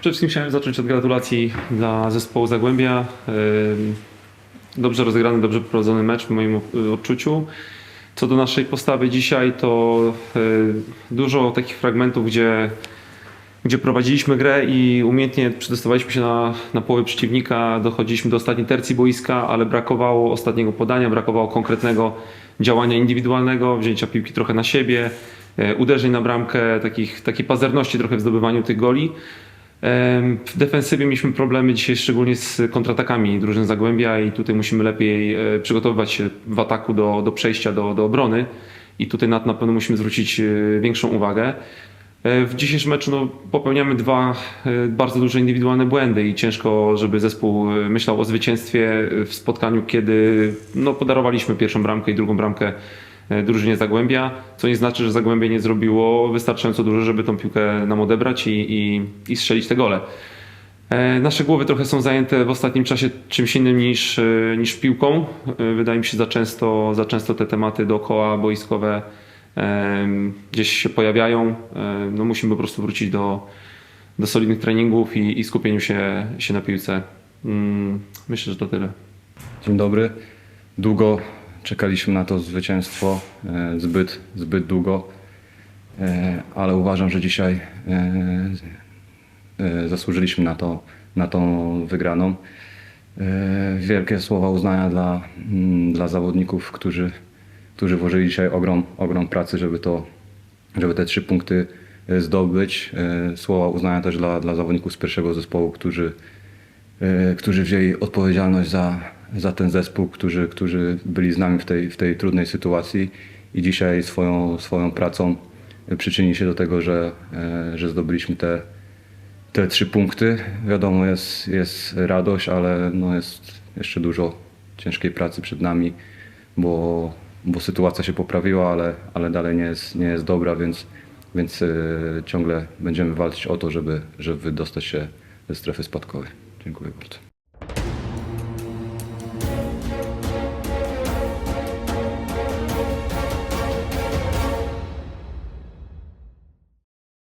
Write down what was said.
Przede wszystkim chciałem zacząć od gratulacji dla zespołu Zagłębia. Dobrze rozegrany, dobrze prowadzony mecz w moim odczuciu. Co do naszej postawy dzisiaj, to y, dużo takich fragmentów, gdzie, gdzie prowadziliśmy grę i umiejętnie przetestowaliśmy się na, na połowę przeciwnika, dochodziliśmy do ostatniej tercji boiska, ale brakowało ostatniego podania, brakowało konkretnego działania indywidualnego, wzięcia piłki trochę na siebie, y, uderzeń na bramkę, takich, takiej pazerności trochę w zdobywaniu tych goli. W defensywie mieliśmy problemy dzisiaj szczególnie z kontratakami drużyn Zagłębia i tutaj musimy lepiej e, przygotowywać się w ataku do, do przejścia do, do obrony i tutaj na na pewno musimy zwrócić e, większą uwagę. E, W dzisiejszym meczu no, popełniamy dwa bardzo duże indywidualne błędy i ciężko, żeby zespół myślał o zwycięstwie w spotkaniu, kiedy no, podarowaliśmy pierwszą bramkę i drugą bramkę drużynie Zagłębia, co nie znaczy, że Zagłębie nie zrobiło wystarczająco dużo, żeby tą piłkę nam odebrać i, i, i strzelić te gole. E, Nasze głowy trochę są zajęte w ostatnim czasie czymś innym niż, e, niż piłką. E, Wydaje mi się, za często, za często te tematy dookoła boiskowe gdzieś się pojawiają. E, No musimy po prostu wrócić do, do solidnych treningów i, i skupieniu się, się na piłce. Mm, Myślę, że to tyle. Dzień dobry. Długo czekaliśmy na to zwycięstwo, e, zbyt, zbyt długo, E, ale uważam, że dzisiaj e, zasłużyliśmy na, to, na tą wygraną. Wielkie słowa uznania dla, mm, dla zawodników, którzy, którzy włożyli dzisiaj ogrom, ogrom pracy, żeby, to, żeby te trzy punkty zdobyć. Słowa uznania też dla, dla zawodników z pierwszego zespołu, którzy, którzy wzięli odpowiedzialność za, za ten zespół, którzy, którzy byli z nami w tej, w tej trudnej sytuacji i dzisiaj swoją, swoją pracą przyczynili się do tego, że, e, że zdobyliśmy te, te trzy punkty. Wiadomo, jest, jest radość, ale no jest jeszcze dużo ciężkiej pracy przed nami, bo, bo sytuacja się poprawiła, ale, ale dalej nie jest, nie jest dobra, więc, więc e, ciągle będziemy walczyć o to, żeby, żeby wydostać się ze strefy spadkowej. Dziękuję bardzo.